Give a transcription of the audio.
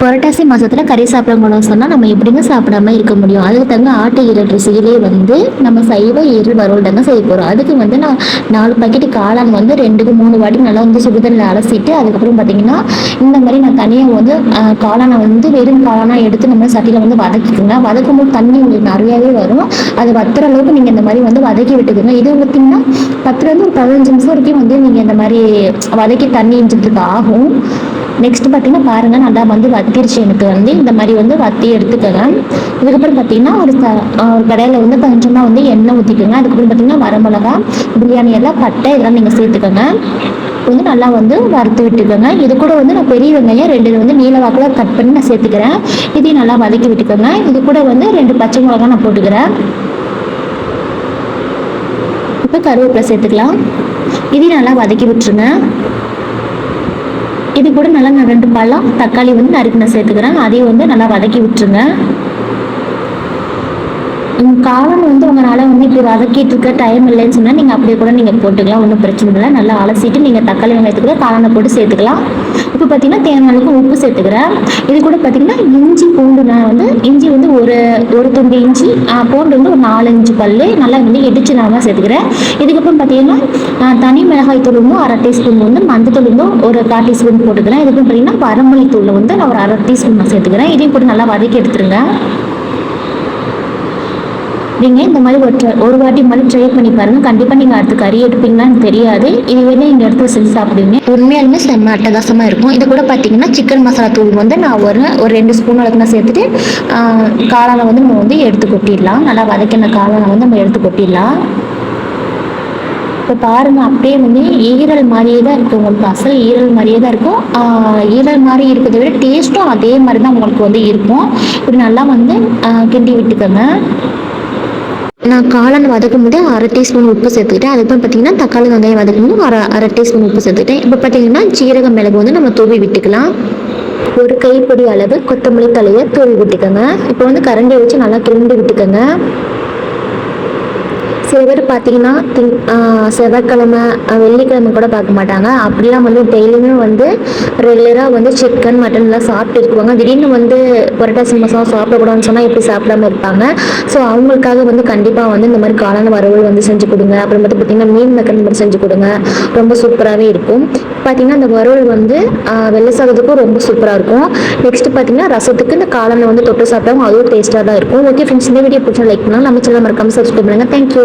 புரட்டாசி மாதத்தில் கறி சாப்பிடக்கூடாதுன்னு சொன்னால் நம்ம எப்படிங்க சாப்பிடாம இருக்க முடியும்? அதுக்கு தங்க ஆட்டு ஈரல் ருசியிலே வந்து நம்ம சைவ ஈரல் வறுவல் தாங்க செய்ய போகிறோம் அதுக்கு வந்து நான் நாலு பாக்கெட் காளான் வந்து ரெண்டுக்கு மூணு வாட்டி நல்லா வந்து சுடுதண்ணில் அலசிட்டு அதுக்கப்புறம் பார்த்தீங்கன்னா இந்த மாதிரி நான் தனியாக வந்து காளானை வந்து வெறும் காளானாக எடுத்து நம்ம சட்டியில் வந்து வதக்கிக்கோங்க. வதக்கும் போது தண்ணி உங்களுக்கு நிறையாவே வரும். அது வத்துற அளவுக்கு நீங்கள் இந்த மாதிரி வந்து வதக்கி விட்டுக்கோங்க. இது பார்த்தீங்கன்னா பத்துலேருந்து ஒரு பதினஞ்சு நிமிஷம் வரைக்கும் வந்து நீங்கள் இந்த மாதிரி வதக்கி தண்ணி இஞ்சதுக்கு ஆகும். நெக்ஸ்ட் பார்த்தீங்கன்னா பாருங்கள் நல்லா வந்து வத்திருச்சு எனக்கு வந்து இந்த மாதிரி வந்து வத்தி எடுத்துக்கோங்க இதுக்கப்புறம் பார்த்தீங்கன்னா ஒரு ச- ஒரு கடையில் வந்து கொஞ்சமாக வந்து எண்ணெய் ஊற்றிக்கோங்க அதுக்கப்புறம் பார்த்தீங்கன்னா வரமிளகா பிரியாணி எல்லாம் பட்டை இதெல்லாம் நீங்கள் சேர்த்துக்கோங்க. வந்து நல்லா வந்து வறுத்து விட்டுக்கோங்க. இது கூட வந்து நான் பெரிய வெங்காயம் ரெண்டு வந்து நீல வாக்கில் கட் பண்ணி நான் சேர்த்துக்கிறேன். இதையும் நல்லா வதக்கி விட்டுக்கோங்க. இது கூட வந்து ரெண்டு பச்சை மிளகா நான் போட்டுக்கிறேன். இப்போ கருவேப்பிலை சேர்த்துக்கலாம். இதையும் நல்லா வதக்கி விட்டுருங்க. இது கூட நல்லா நான் ரெண்டு பழம் தக்காளி வந்து நறுக்கின சேர்த்துக்கிறேன். அதையும் வந்து நல்லா வதக்கி விட்டுருங்க. உம் காளான் வந்து உங்களால் வந்து இப்படி வதக்கிட்டு இருக்க டைம் இல்லைன்னு சொன்னால் நீங்கள் அப்படியே கூட நீங்கள் போட்டுக்கலாம் ஒன்றும் பிரச்சனை இல்லை. நல்லா அலசிட்டு நீங்கள் தக்காளி வெங்காயத்துக்கு கூட காளானை போட்டு சேர்த்துக்கலாம். இப்போ பார்த்தீங்கன்னா தேவையான அளவுக்கு உப்பு சேர்த்துக்கிறேன். இது கூட பார்த்தீங்கன்னா இஞ்சி பூண்டு நான் வந்து இஞ்சி வந்து ஒரு ஒரு துண்டு இஞ்சி பூண்டு வந்து ஒரு நாலஞ்சு பல் நல்லா வந்து இடிச்சு நான் தான் சேர்த்துக்கிறேன். இதுக்கப்புறம் பார்த்தீங்கன்னா தனி மிளகாய் தூள் வந்து அரை டீஸ்பூன் வந்து மஞ்சள் வந்து ஒரு கால் டீஸ்பூன் போட்டுக்கிறேன் இதுக்கப்புறம் பார்த்தீங்கன்னா வரமல்லி தூள் வந்து நான் ஒரு அரை டீஸ்பூன் நான் சேர்த்துக்கிறேன். இதையும் போட்டு நல்லா வதக்கி எடுத்துருங்க. நீங்கள் இந்த மாதிரி ஒரு try- ஒரு வாட்டி மாதிரி ட்ரை பண்ணி பாருங்கள் கண்டிப்பாக நீங்கள் அடுத்து கறி எடுப்பீங்களான்னு தெரியாது. இது வேணும் இங்கே எடுத்து செஞ்சு சாப்பிடுவீங்க? உண்மையாலுமே செம்ம அட்டகாசமாக இருக்கும். இது கூட பார்த்தீங்கன்னா சிக்கன் மசாலா தூள் வந்து நான் ஒரு ஒரு ரெண்டு ஸ்பூன் அளவுக்கு நான் சேர்த்துட்டு காளானை வந்து நம்ம வந்து எடுத்து கொட்டிடலாம். நல்லா வதக்கின காளானை வந்து நம்ம எடுத்து கொட்டிடலாம். இப்போ பாருங்க அப்படியே வந்து ஈரல் மாதிரியே தான் இருக்கும் உங்களுக்கு அசல் ஈரல் மாதிரியே தான் இருக்கும். ஈரல் மாதிரி இருக்கிறத விட டேஸ்ட்டும் அதே மாதிரி தான் உங்களுக்கு வந்து இருக்கும். இப்படி நல்லா வந்து கிண்டி விட்டுக்கோங்க. நான் காளான் வதக்கும் போதே அரை டீஸ்பூன் உப்பு சேர்த்துக்கிட்டேன். அதுக்கப்புறம் பார்த்தீங்கன்னா தக்காளி வெங்காயம் வதக்கும் போது அரை அரை டீஸ்பூன் உப்பு சேர்த்துக்கிட்டேன். இப்போ பார்த்தீங்கன்னா சீரக மிளகு வந்து நம்ம தூவி விட்டுக்கலாம். ஒரு கைப்பிடி அளவு கொத்தமல்லி தலையை தூவி விட்டுக்கோங்க. இப்போ வந்து கரண்டியை வச்சு நல்லா கிளம்பி விட்டுக்கோங்க. சில பேர் பார்த்தீங்கன்னா திங் செவ்வாய்க்கிழமை வெள்ளிக்கிழமை கூட பார்க்க மாட்டாங்க. அப்படிலாம் வந்து டெய்லியுமே வந்து ரெகுலராக வந்து சிக்கன் மட்டன்லாம் சாப்பிட்டு இருக்குவாங்க. திடீர்னு வந்து புரட்டாசி மாதம் சாப்பிடக்கூடாதுன்னு சொன்னால் எப்படி சாப்பிடாம இருப்பாங்க? ஸோ அவங்களுக்காக வந்து கண்டிப்பாக வந்து இந்த மாதிரி காளான வறுவல் வந்து செஞ்சு கொடுங்க. அப்புறம் வந்து பார்த்தீங்கன்னா மீன் மக்கள் மாதிரி செஞ்சு கொடுங்க. ரொம்ப சூப்பராகவே இருக்கும். பார்த்தீங்கன்னா இந்த வறுவல் வந்து வெள்ளை சாதத்துக்கும் ரொம்ப சூப்பராக இருக்கும். நெக்ஸ்ட் பார்த்தீங்கன்னா ரசத்துக்கு இந்த காளானை வந்து தொட்டு சாப்பிட்டாலும் அதுவும் டேஸ்ட்டாக தான் இருக்கும். ஓகே ஃப்ரெண்ட்ஸ் இந்த வீடியோ பிடிச்சா லைக் பண்ணலாம். நம்ம சேனல் மறக்காமல் சப்ஸ்கிரைப் பண்ணுங்கள் தேங்க்யூ